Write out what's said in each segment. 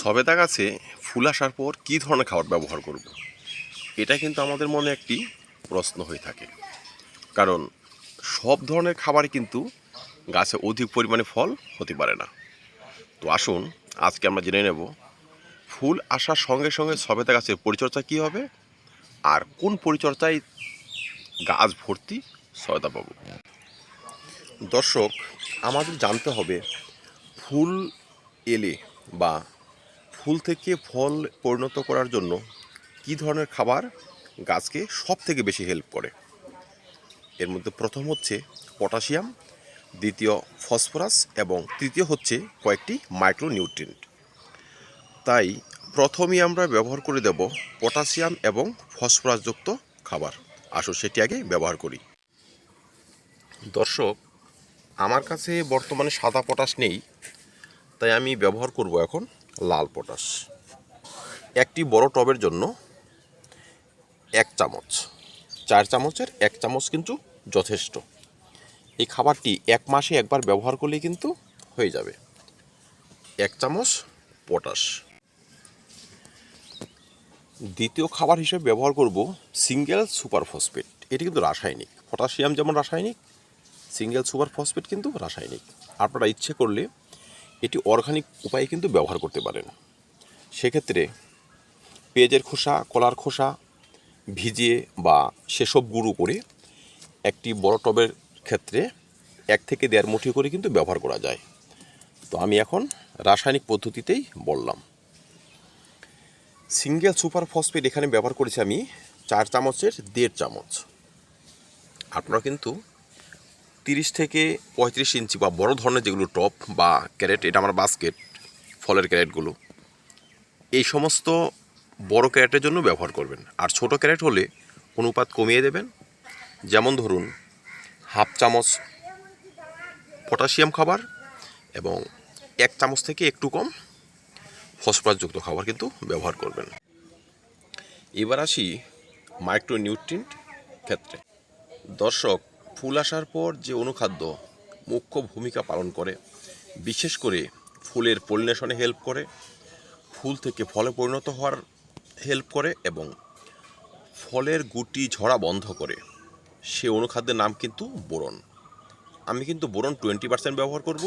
সবেদা গাছে ফুল আসার পর কী ধরনের খাবার ব্যবহার করব। এটা কিন্তু আমাদের মনে একটি প্রশ্ন হয়ে থাকে। কারণ সব ধরনের খাবারই কিন্তু গাছে অধিক পরিমাণে ফল হতে পারে না। তো আসুন, আজকে আমরা জেনে নেব, ফুল আসার সঙ্গে সঙ্গে সবেদা গাছের পরিচর্যা কী হবে? আর কোন পরিচর্যায় গাছ ভর্তি সহায়তা পাবো? দর্শক, আমাদের জানতে হবে, ফুল এলে বা ফুল থেকে ফল পরিণত করার জন্য কী ধরনের খাবার গাছকে সব থেকে বেশি হেল্প করে? এর মধ্যে প্রথম হচ্ছে পটাশিয়াম, দ্বিতীয় ফসফরাস এবং তৃতীয় হচ্ছে কয়েকটি মাইক্রোনিউট্রিয়েন্ট। তাই প্রথমেই আমরা ব্যবহার করে দেব পটাশিয়াম এবং ফসফরাসযুক্ত খাবার। আসো সেটি আগে ব্যবহার করি। দর্শক, আমার কাছে বর্তমানে সাদা পটাশ নেই, তাই আমি ব্যবহার করব এখন লাল পটাশ। একটি বড় টবের জন্য এক চামচ। চার চামচের এক চামচ কিন্তু যথেষ্ট। এই খাবারটি এক মাসে একবার ব্যবহার করলেই কিন্তু হয়ে যাবে। এক চামচ পটাশ। দ্বিতীয় খাবার হিসেবে ব্যবহার করব সিঙ্গেল সুপার ফসফেট। এটি কিন্তু রাসায়নিক। পটাশিয়াম যেমন রাসায়নিক, সিঙ্গেল সুপার ফসফেট কিন্তু রাসায়নিক। আপনারা ইচ্ছে করলে এটি অর্গানিক উপায়ে কিন্তু ব্যবহার করতে পারেন। সেক্ষেত্রে পেঁয়াজের খোসা, কলার খোসা ভিজিয়ে বা সেসব গুঁড়ো করে একটি বড় টবের ক্ষেত্রে এক থেকে দেড় মুঠি করে কিন্তু ব্যবহার করা যায়। তো আমি এখন রাসায়নিক পদ্ধতিতেই বললাম। সিঙ্গেল সুপার ফসফেট এখানে ব্যবহার করেছি আমি চার চামচের দেড় চামচ। আপনারা কিন্তু তিরিশ থেকে পঁয়ত্রিশ ইঞ্চি বা বড় ধরনের যেগুলো টপ বা ক্যারেট, এটা আমার বাস্কেট, ফলের ক্যারেটগুলো। এই সমস্ত বড় ক্যারেটের জন্য ব্যবহার করবেন। আর ছোট ক্যারেট হলে অনুপাত কমিয়ে দেবেন। যেমন ধরুন, হাফ চামচ পটাশিয়াম খাবার এবং এক চামচ থেকে একটু কম ফসফরাসযুক্ত খাবার কিন্তু ব্যবহার করবেন। এবার আসি মাইক্রোনিউট্রিয়েন্ট ক্ষেত্রে। দর্শক ফুল আসার পর যে অনুখাদ্য মুখ্য ভূমিকা পালন করে, বিশেষ করে ফুলের পলিনেশনে হেল্প করে, ফুল থেকে ফলে পরিণত হওয়ার হেল্প করে এবং ফলের গুটি ঝরা বন্ধ করে, সে অনুখাদ্যের নাম কিন্তু বোরন। আমি কিন্তু বোরন টোয়েন্টি পার্সেন্ট ব্যবহার করব।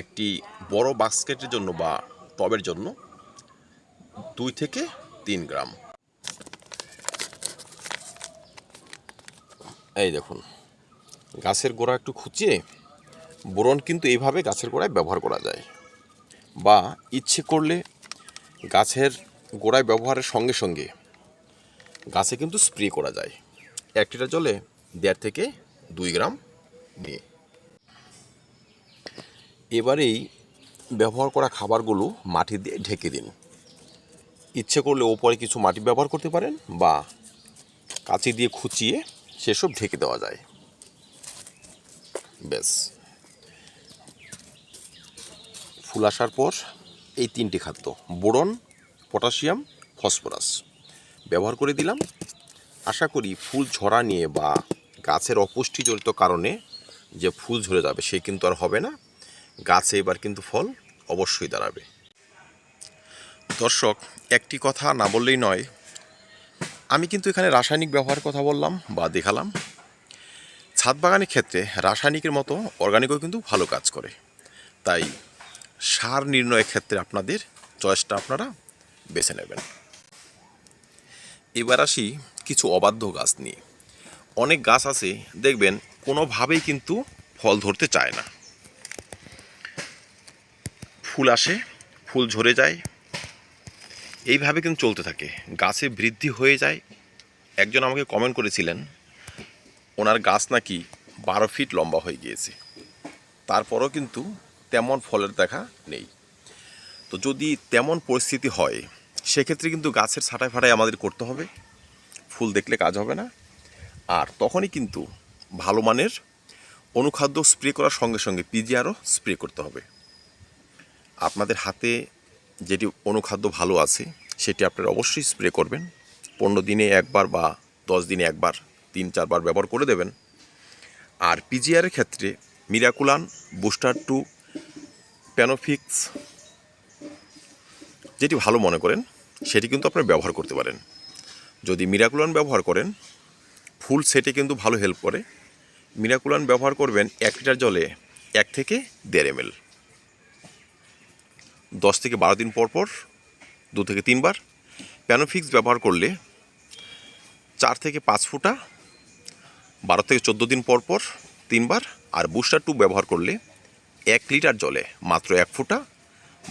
একটি বড় বাস্কেটের জন্য বা টবের জন্য দুই থেকে তিন গ্রাম। এই দেখুন। গাছের গোড়া একটু খুঁচিয়ে বোরন কিন্তু এইভাবে গাছের গোড়ায় ব্যবহার করা যায়। বা ইচ্ছে করলে গাছের গোড়ায় ব্যবহারের সঙ্গে সঙ্গে গাছে কিন্তু স্প্রে করা যায়। এক লিটার জলে দেড় থেকে দুই গ্রাম নিয়ে। এবারেই ব্যবহার করা খাবারগুলো মাটি দিয়ে ঢেকে দিন। ইচ্ছে করলে ওপরে কিছু মাটি ব্যবহার করতে পারেন বা কাঁচি দিয়ে খুঁচিয়ে সেসব ঢেকে দেওয়া যায়। ব্যাস। ফুল আসার পর এই তিনটি খাদ্য, বোরন, পটাশিয়াম, ফসফরাস। ব্যবহার করে দিলাম। আশা করি ফুল ঝরা নিয়ে বা গাছের অপুষ্টিজনিত কারণে যে ফুল ঝরে যাবে সে কিন্তু আর হবে না। গাছে এবার কিন্তু ফল অবশ্যই দাঁড়াবে। দর্শক, একটি কথা না বললেই নয়, আমি কিন্তু এখানে রাসায়নিক ব্যবহার কথা বললাম বা দেখালাম। ছাদ বাগানের ক্ষেত্রে রাসায়নিকের মতো অর্গানিকও কিন্তু ভালো কাজ করে। তাই সার নির্ণয়ের ক্ষেত্রে আপনাদের চয়েসটা আপনারা বেছে নেবেন। এবার আসি কিছু অবাধ্য গাছ নিয়ে। অনেক গাছ আছে, দেখবেন কোনোভাবেই কিন্তু ফল ধরতে চায় না। ফুল আসে, ফুল ঝরে যায়, এইভাবে কিন্তু চলতে থাকে। গাছে বৃদ্ধি হয়ে যায়। একজন আমাকে কমেন্ট করেছিলেন ওনার গাছ নাকি বারো ফিট লম্বা হয়ে গিয়েছে। তারপরও কিন্তু তেমন ফলের দেখা নেই। তো যদি তেমন পরিস্থিতি হয়, সেক্ষেত্রে কিন্তু গাছের ছাঁটাই ফাটাই আমাদের করতে হবে। ফুল দেখলে কাজ হবে না। আর তখনই কিন্তু ভালো মানের অনুখাদ্য স্প্রে করার সঙ্গে সঙ্গে পিজিআরও স্প্রে করতে হবে। আপনাদের হাতে যেটি অনুখাদ্য ভালো আছে, সেটি আপনারা অবশ্যই স্প্রে করবেন। পনেরো দিনে একবার বা দশ দিনে একবার তিন, চারবার ব্যবহার করে দেবেন। আর পিজিআরের ক্ষেত্রে মিরাকুলান বুস্টার টু প্যানোফিক্স যেটি ভালো মনে করেন, সেটি কিন্তু আপনারা ব্যবহার করতে পারেন। যদি মিরাকুলান ব্যবহার করেন, ফুল সেটে কিন্তু ভালো হেল্প করে। মিরাকুলান ব্যবহার করবেন এক লিটার জলে এক থেকে দেড় এম এল দশ থেকে বারো দিন পর পর, দু থেকে তিনবার। প্যানোফিক্স ব্যবহার করলে চার থেকে পাঁচ ফুটা বারো থেকে চোদ্দ দিন পর পর তিনবার আর বুস্টার টু ব্যবহার করলে এক লিটার জলে মাত্র এক ফুটা,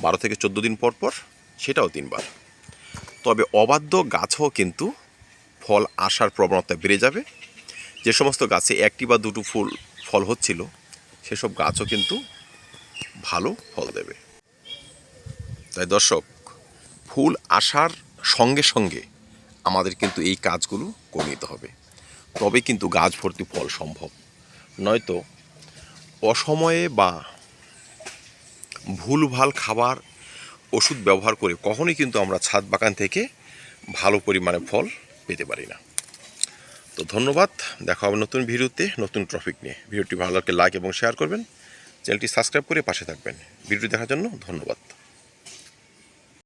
বারো থেকে চোদ্দ দিন পর পর সেটাও তিনবার। তবে অবাধ্য গাছও কিন্তু ফল আসার প্রবণতা বেড়ে যাবে। যে সমস্ত গাছে একটি বা দুটো ফুল, ফল হচ্ছিল, সেসব গাছও কিন্তু ভালো ফল দেবে। তাই দর্শক, ফুল আসার সঙ্গে সঙ্গে আমাদের কিন্তু এই কাজগুলো নিতে হবে। তবে কিন্তু গাছ ভর্তি ফল সম্ভব। নয়তো অসময়ে বা ভুলভাল খাবার, ওষুধ ব্যবহার করে কখনোই কিন্তু আমরা ছাদ বাগান থেকে ভালো পরিমাণে ফল পেতে পারি না। তো ধন্যবাদ, দেখা হবে নতুন ভিডিওতে নতুন টপিক নিয়ে। ভিডিওটি ভালো লাগলে লাইক এবং শেয়ার করবেন। চ্যানেলটি সাবস্ক্রাইব করে পাশে থাকবেন। ভিডিওটি দেখার জন্য ধন্যবাদ।